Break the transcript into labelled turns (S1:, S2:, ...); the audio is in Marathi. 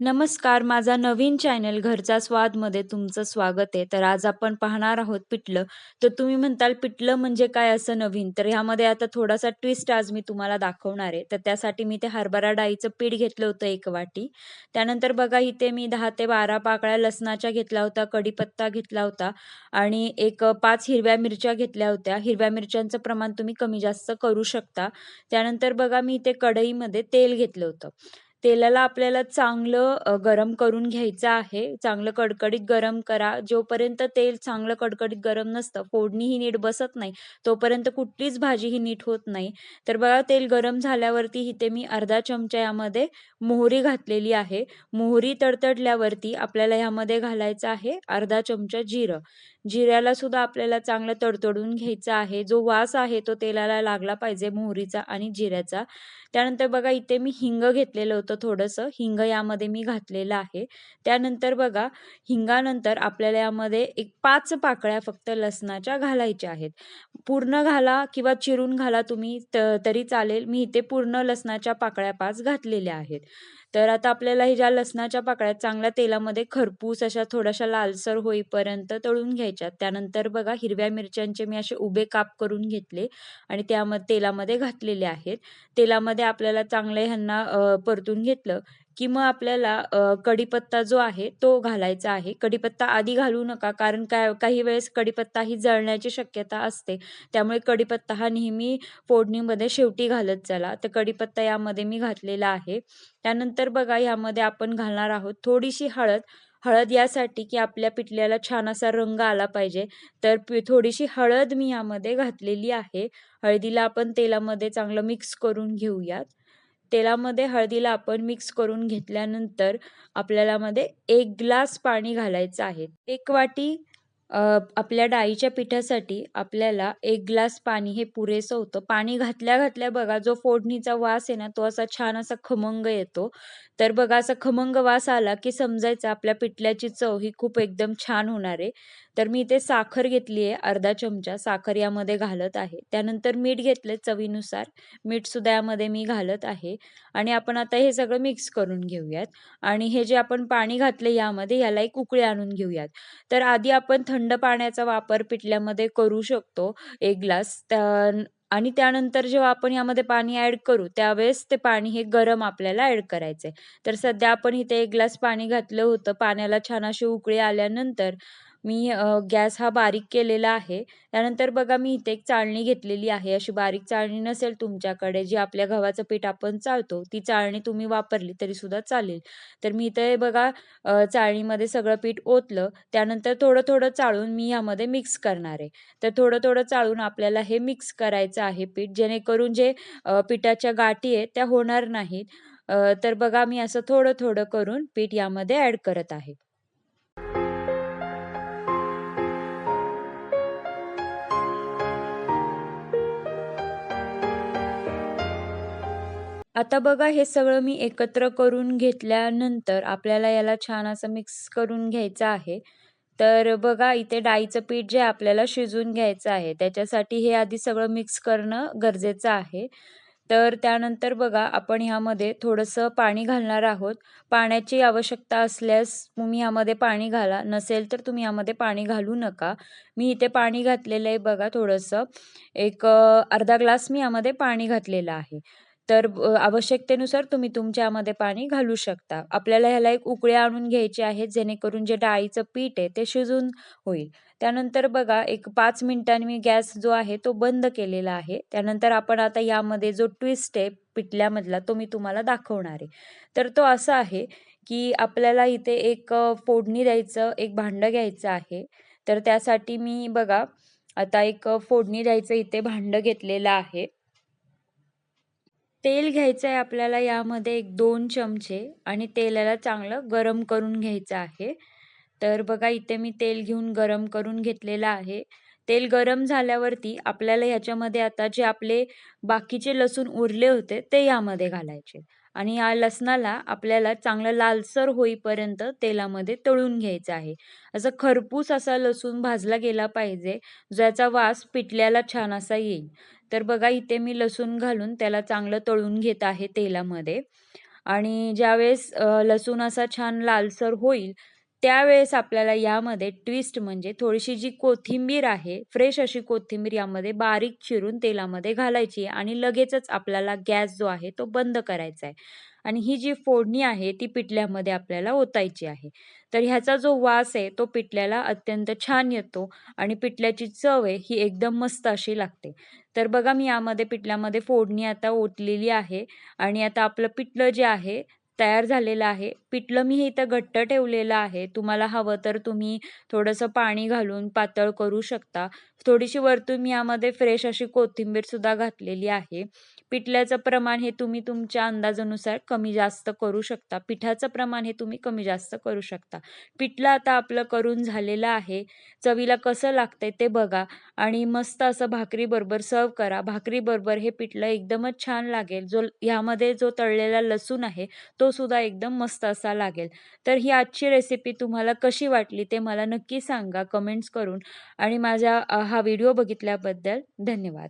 S1: नमस्कार, माझा नवीन चॅनल घरचा स्वादमध्ये तुमचं स्वागत आहे. तर आज आपण पाहणार आहोत पिठलं. तर तुम्ही म्हणताल पिठलं म्हणजे काय असं नवीन? तर ह्यामध्ये आता थोडासा ट्विस्ट आज मी तुम्हाला दाखवणार आहे. तर त्यासाठी मी ते हरभरा डाळीचं पीठ घेतलं होतं एक वाटी. त्यानंतर बघा इथे मी दहा ते 12 पाकळ्या लसणाच्या घेतला होता, कढीपत्ता घेतला होता आणि एक पाच हिरव्या मिरच्या घेतल्या होत्या. हिरव्या मिरच्यांचं प्रमाण तुम्ही कमी जास्त करू शकता. त्यानंतर बघा मी इथे कढईमध्ये तेल घेतलं होतं. तेलाला आपल्याला चांगलं गरम करून घ्यायचं आहे. चांगलं कडकडीत गरम करा. जोपर्यंत तेल चांगलं कडकडीत गरम नसतं, फोडणी ही नीट बसत नाही, तोपर्यंत कुठलीच भाजी ही नीट होत नाही. तर बघा तेल गरम झाल्यावरती इथे मी अर्धा चमचा यामध्ये मोहरी घातलेली आहे. मोहरी तडतडल्यावरती आपल्याला ह्यामध्ये घालायचं आहे अर्धा चमचा जिरं. जिऱ्याला सुद्धा आपल्याला चांगलं तडतडून घ्यायचं आहे. जो वास आहे तो तेलाला लागला पाहिजे मोहरीचा आणि जिऱ्याचा. त्यानंतर बघा इथे मी हिंग घेतलेलं होतं थोडंसं. हिंग यामध्ये मी घातलेलं आहे. त्यानंतर बघा हिंगानंतर आपल्याला यामध्ये एक पाच पाकळ्या फक्त लसणाच्या घालायच्या आहेत. पूर्ण घाला किंवा चिरून घाला तुम्ही त तरी चालेल. मी इथे पूर्ण लसणाच्या पाकळ्या पाच घातलेल्या आहेत. तर आता आपल्याला हे ज्या लसणाच्या पाकळ्या चांगल्या तेलामध्ये खरपूस अशा थोड्याशा लालसर होईपर्यंत तळून घ्यायच्या. त्यानंतर बघा हिरव्या मिरच्यांचे मी असे उभे काप करून घेतले आणि त्यामध्ये तेलामध्ये घातलेले आहेत. तेलामध्ये आपल्याला चांगलं ह्यांना परतून घेतलं, की मग आपल्याला कडीपत्ता कढीपत्ता जो आहे तो घालायचा आहे. कढीपत्ता आधी घालू नका कारण काय काही वेळेस कढीपत्ता ही जळण्याची शक्यता असते. त्यामुळे कढीपत्ता हा नेहमी फोडणीमध्ये शेवटी घालत चला. तर कढीपत्ता यामध्ये मी घातलेला आहे. त्यानंतर बघा यामध्ये आपण घालणार आहोत थोडीशी हळद. हळद यासाठी की आपल्या पिठल्याला छान असा रंग आला पाहिजे. तर पि थोडीशी हळद मी यामध्ये घातलेली आहे. हळदीला आपण तेलामध्ये चांगलं मिक्स करून घेऊयात. तेलामध्ये हळदीला आपण मिक्स करून घेतल्यानंतर आपल्याला मध्ये एक ग्लास पाणी घालायचं आहे. एक वाटी आपल्या डाळीच्या पिठासाठी आपल्याला एक ग्लास पाणी हे पुरेसं होतं. पाणी घातल्या-घातल्या बघा जो फोडणीचा वास आहे ना, तो असा छान असा खमंग येतो. तर बघा असा खमंग वास आला, की समजायचं आपल्या पिठल्याची चव ही खूप एकदम छान होणार आहे. तर मी इथे साखर घेतली आहे अर्धा चमचा. साखर यामध्ये घालत आहे. त्यानंतर मीठ घेतलं चवीनुसार. मीठसुद्धा यामध्ये मी घालत आहे आणि आपण आता हे सगळं मिक्स करून घेऊयात आणि हे जे आपण पाणी घातलं यामध्ये याला एक उकळी आणून घेऊयात. तर आधी आपण थंड थंड पाण्याचा वापर पिठल्यामध्ये करू शकतो एक ग्लास. त्या आणि त्यानंतर जेव्हा आपण यामध्ये पाणी ॲड करू, त्यावेळेस ते पाणी हे गरम आपल्याला ॲड करायचंय. तर सध्या आपण इथे एक ग्लास पाणी घातलं होतं. पाण्याला छान अशी उकळी आल्यानंतर मी अ, गॅस हा बारीक केलेला आहे. त्यानंतर बघा मी इथे एक चाळणी घेतलेली आहे. अशी बारीक चाळणी नसेल तुमच्याकडे, जी आपल्या गव्हाचं पीठ आपण चाळतो, ती चाळणी तुम्ही वापरली तरीसुद्धा चालेल. तर मी इथे बघा अ, चाळणीमध्ये सगळं पीठ ओतलं. त्यानंतर थोडं-थोडं चाळून मी यामध्ये मिक्स करणार आहे. तर थोडं-थोडं चाळून आपल्याला हे मिक्स करायचं आहे पीठ, जेणेकरून जे अ, पिठाच्या गाठी आहेत त्या होणार नाहीत. अ, तर बघा मी असं थोडं-थोडं करून पीठ यामध्ये ॲड करत आहे. आता बघा हे सगळं मी एकत्र करून घेतल्यानंतर आपल्याला याला छान असं मिक्स करून घ्यायचं आहे. तर बघा इथे डाळीचं पीठ जे आपल्याला शिजून घ्यायचं आहे, त्याच्यासाठी हे आधी सगळं मिक्स करणं गरजेचं आहे. तर त्यानंतर बघा आपण ह्यामध्ये थोडंसं पाणी घालणार आहोत. पाण्याची आवश्यकता असल्यास तुम्ही ह्यामध्ये पाणी घाला, नसेल तर तुम्ही यामध्ये पाणी घालू नका. मी इथे पाणी घातलेलं आहे बघा थोडंसं. एक अर्धा ग्लास मी यामध्ये पाणी घातलेलं आहे. तर आवश्यकतेनुसार तुम्ही तुमच्यामध्ये पाणी घालू शकता. आपल्याला ह्याला एक उकळ्या आणून घ्यायची आहेत जेणेकरून जे डाळीचं पीठ आहे ते शिजून होईल. त्यानंतर बघा एक पाच मिनिटांनी मी गॅस जो आहे तो बंद केलेला आहे. त्यानंतर आपण आता यामध्ये जो ट्विस्ट आहे पिठल्यामधला तो मी तुम्हाला दाखवणार आहे. तर तो असा आहे, की आपल्याला इथे एक फोडणी द्यायचं एक भांडं घ्यायचं आहे. तर त्यासाठी मी बघा आता एक फोडणी द्यायचं इथे भांडं घेतलेलं आहे. तेल घ्यायचं आहे आपल्याला यामध्ये एक दोन चमचे आणि तेलाला चांगलं गरम करून घ्यायचं आहे. तर बघा इथे मी तेल घेऊन गरम करून घेतलेलं आहे. तेल गरम झाल्यावरती आपल्याला ह्याच्यामध्ये आता जे आपले बाकीचे लसूण उरले होते ते यामध्ये घालायचे आणि या लसणाला आपल्याला चांगलं लालसर होईपर्यंत तेलामध्ये तळून घ्यायचं आहे. असं खरपूस असा लसूण भाजला गेला पाहिजे, ज्याचा वास पिठल्याला छान असा येईल. तर बघा इथे मी लसूण घालून त्याला चांगलं तळून घेत आहे तेलामध्ये आणि ज्यावेळेस लसूण असा छान लालसर होईल त्यावेळेस आपल्याला यामध्ये ट्विस्ट म्हणजे थोडीशी जी कोथिंबीर आहे फ्रेश अशी कोथिंबीर यामध्ये बारीक चिरून तेलामध्ये घालायची आहे आणि लगेचच आपल्याला गॅस जो आहे तो बंद करायचा आहे. आणि ही जी फोडणी आहे ती पिठल्यामध्ये आपल्याला ओतायची आहे. तर ह्याचा जो वास आहे तो पिठल्याला अत्यंत छान येतो आणि पिठल्याची चव आहे ही एकदम मस्त अशी लागते. तर बघा मी यामध्ये पिठल्यामध्ये फोडणी आता ओतलेली आहे आणि आता आपलं पिठलं जे आहे तयार झालेलं आहे. पिठलं मी हे इथं घट्ट ठेवलेलं आहे. तुम्हाला हवं तर तुम्ही थोडंसं पाणी घालून पातळ करू शकता. थोडीशी वरतून मी यामध्ये फ्रेश अशी कोथिंबीर सुद्धा घातलेली आहे. पिठल्याचं प्रमाण हे तुम्ही तुमच्या अंदाजानुसार कमी जास्त करू शकता. पिठाचं प्रमाण हे तुम्ही कमी जास्त करू शकता. पिठलं आता आपलं करून झालेलं आहे. चवीला कसं लागतंय ते बघा आणि मस्त असं भाकरीबरोबर सर्व करा. भाकरीबरोबर हे पिठलं एकदमच छान लागेल. जो ह्यामध्ये जो तळलेला लसूण आहे तो सुद्धा एकदम मस्त असा लागेल. तर ही आजची रेसिपी तुम्हाला कशी वाटली ते मला नक्की सांगा कमेंट्स करून. आणि माझा हा व्हिडिओ बघितल्याबद्दल धन्यवाद.